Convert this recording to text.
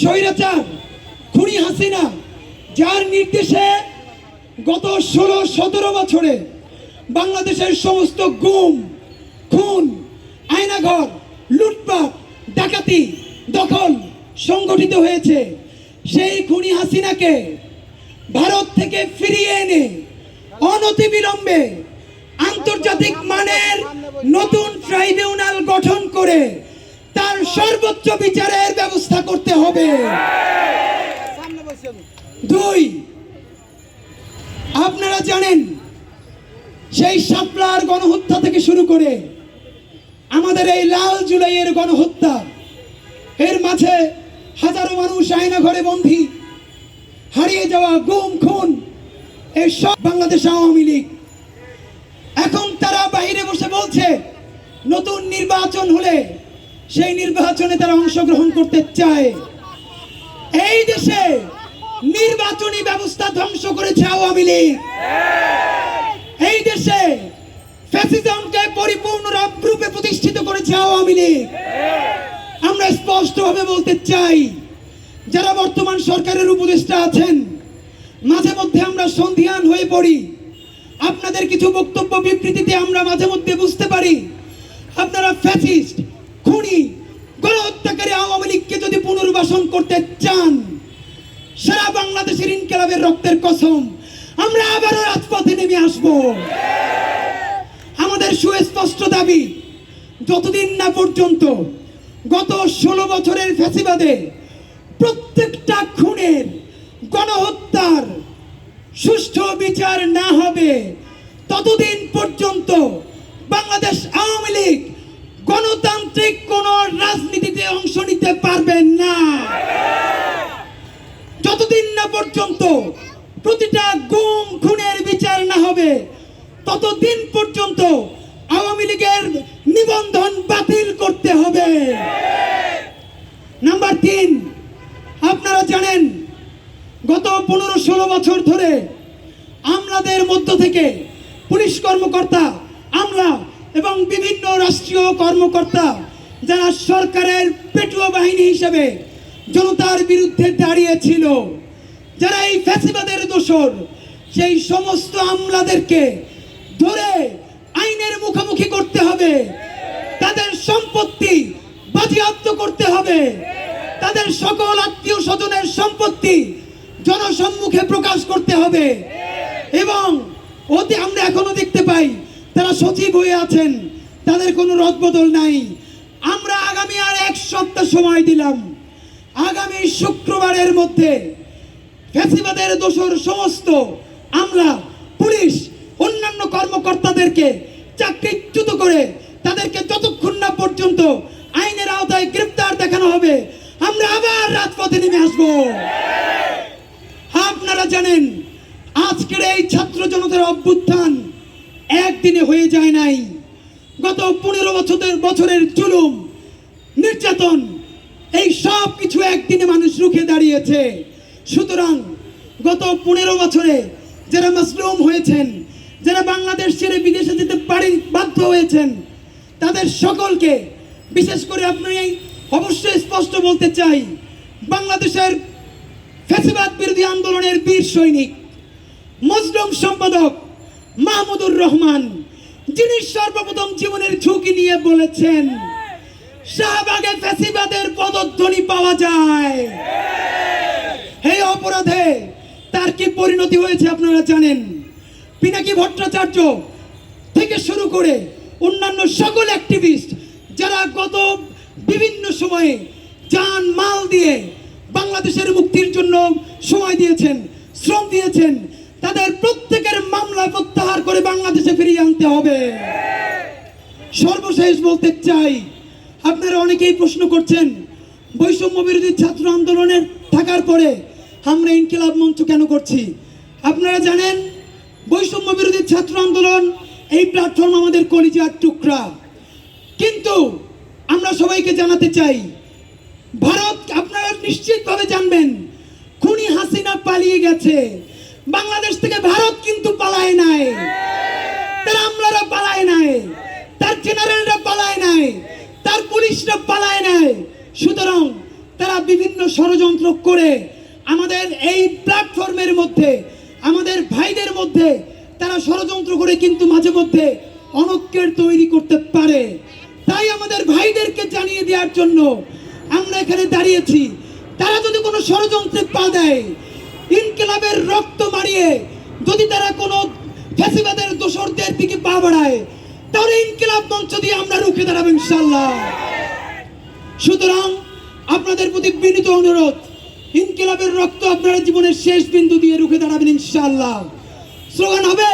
স্বৈরাচার, খুনি হাসিনা, যার নির্দেশে গত ষোলো, সতেরো বছরে বাংলাদেশের সমস্ত গুম, খুন, আয়নাঘর, লুটপাট, ডাকাতি, দখল সংগঠিত হয়েছে। সেই খুনি হাসিনাকে ভারত থেকে ফিরিয়ে এনে অনতিবিলম্বে আন্তর্জাতিক মানের নতুন ট্রাইব্যুনাল গঠন করে তার সর্বোচ্চ বিচারের ব্যবস্থা করতে হবে। দুই, আপনারা জানেন, সেই শাপলার গণহত্যা থেকে শুরু করে আমাদের এই লাল জুলাইয়ের গণহত্যা, এর মাঝে হাজারো মানুষ আয়না ঘরে বন্দী, হারিয়ে যাওয়া গুম, খুন, এই সব বাংলাদেশ আওয়ামী লীগ। এখন তারা বাইরে বসে বলছে, নতুন নির্বাচন হলে সেই নির্বাচনে তারা অংশগ্রহণ করতে চায়। এই দেশে নির্বাচনী ব্যবস্থা ধ্বংস করেছে আওয়ামী লীগ। এই দেশে ফ্যাসিজমকে পরিপূর্ণ রূপে প্রতিষ্ঠিত করেছে আওয়ামী লীগ। আমরা স্পষ্টভাবে বলতে চাই, যারা বর্তমান সরকারের উপদেষ্টা আছেন, মাঝে মধ্যে আমরা সন্ধিয়ান হয়ে পড়ি। আপনাদের কিছু বক্তব্য বিবৃতিতে আমরা মাঝে মধ্যে বুঝতে পারি। আপনারা ফ্যাসিস্ট খুনি গণহত্যাকারী আওয়ামী লীগকে যদি পুনর্বাসন করতে চান, সারা বাংলাদেশের ইনকালাবের রক্তের কসম, আমরা আবারও রাজপথে নেমে আসব। আমাদের সুস্পষ্ট দাবি, যতদিন না পর্যন্ত গত ষোলো বছরের ফ্যাসিবাদে প্রত্যেকটা খুনের গণহত্যার সুষ্ঠু বিচার না হবে, ততদিন পর্যন্ত বাংলাদেশ আওয়ামী লীগ পর্যন্ত প্রতিটা গুম খুনের বিচার না হবে, ততদিন পর্যন্ত আওয়ামী লীগের নিবন্ধন বাতিল করতে হবে। নাম্বার তিন, আপনারা জানেন, গত পনেরো ষোলো বছর ধরে আমলাদের মধ্য থেকে পুলিশ কর্মকর্তা, আমলা এবং বিভিন্ন রাষ্ট্রীয় কর্মকর্তা, যারা সরকারের পেটুয়া বাহিনী হিসেবে জনতার বিরুদ্ধে দাঁড়িয়েছিল যারা এই ফ্যাসিবাদের দোষর, সেই সমস্ত আমলাদেরকে ধরে আইনের মুখোমুখি করতে হবে। তাদের সম্পত্তি বাজেয়াপ্ত করতে হবে। তাদের সকল আত্মীয় স্বজনের সম্পত্তি জনসম্মুখে প্রকাশ করতে হবে। এবং ওতে আমরা এখনও দেখতে পাই, তারা সচিব হয়ে আছেন। তাদের কোনো রদবদল নাই। আমরা আগামী আর এক সপ্তাহ সময় দিলাম। আগামী শুক্রবারের মধ্যে ফ্যাসিবাদের দোষর সমস্ত আমরা, পুলিশ, অন্যান্য কর্মকর্তাদেরকে চাকরিচ্যুত করে তাদেরকে যতক্ষণ না পর্যন্ত আইনের আওতায় গ্রেপ্তার দেখানো হবে, আমরা আবার রাজপথে নেমে আসব। আপনারা জানেন, আজকের এই ছাত্র জনতার অভ্যুত্থান একদিনে হয়ে যায় নাই। গত পনেরো বছরের বছরের জুলুম, নির্যাতন, এই সব কিছু একদিনে মানুষ রুখে দাঁড়িয়েছে। সুতরাং গত পনেরো বছরে যারা মাসলুম হয়েছেন, যারা বাংলাদেশ ছেড়ে বিদেশে যেতে পারি, বাধ্য হয়েছেন, তাদের সকলকে বিশেষ করে আপনি অবশ্যই স্পষ্ট বলতে চাই, বাংলাদেশের ফ্যাসিবাদ বিরোধী আন্দোলনের বীর সৈনিক, মজলুম সম্পাদক মাহমুদুর রহমান, যিনি সর্বপ্রথম জীবনের ঝুঁকি নিয়ে বলেছেন, শাহবাগে ফ্যাসিবাদের পদধ্বনি পাওয়া যায়। এই অপরাধে, তার কি পরিণতি হয়েছে আপনারা জানেন? পিনাকি ভট্টাচার্য থেকে শুরু করে অন্যান্য সকল অ্যাক্টিভিস্ট যারা গত বিভিন্ন সময়ে যান মাল দিয়ে বাংলাদেশের মুক্তির জন্য সময় দিয়েছেন, শ্রম দিয়েছেন, তাদের প্রত্যেকের মামলা প্রত্যাহার করে বাংলাদেশে ফিরিয়ে আনতে হবে। সর্বশেষ বলতে চাই, আপনারা অনেকেই প্রশ্ন করছেন, বৈষম্য বিরোধী ছাত্র আন্দোলনের থাকার পরে আমরা ইনকিলাব মঞ্চ কেন করছি? আপনারা জানেন, বৈষম্য বিরোধী ছাত্র আন্দোলন এই প্ল্যাটফর্ম আমাদের কলিজার টুকরা। কিন্তু আমরা সবাইকে জানাতে চাই, ভারত আপনারা নিশ্চিতভাবে জানবেন, খুনি হাসিনা পালিয়ে গেছে। বাংলাদেশ থেকে ভারত কিন্তু পালায় নাই। তার আমলারা পালায় নাই। তার জেনারেলরা পালায় নাই। তার পুলিশরা পালায় নাই। সুতরাং তারা বিভিন্ন ষড়যন্ত্র করে আমাদের এই প্ল্যাটফর্মের মধ্যে, আমাদের ভাইদের মধ্যে তারা ষড়যন্ত্র করে কিন্তু মাঝে মধ্যে অনৈক্যের তৈরি করতে পারে। তাই আমাদের ভাইদেরকে জানিয়ে দেওয়ার জন্য আমরা এখানে দাঁড়িয়েছি। তারা যদি কোনো ষড়যন্ত্রে পা দেয়, ইনকিলাবের রক্ত মারিয়ে যদি তারা কোনো ফ্যাসিবাদের দোসরদের দিকে পা বাড়ায়, তাহলে ইনকিলাব মঞ্চ দিয়ে আমরা রুখে দাঁড়াবো ইনশাল্লাহ সুতরাং আপনাদের প্রতি বিনীত অনুরোধ ইনকিলাবের রক্ত আপনারা জীবনের শেষ বিন্দু দিয়ে রুখে দাঁড়াবেন ইনশাল্লাহ স্লোগান হবে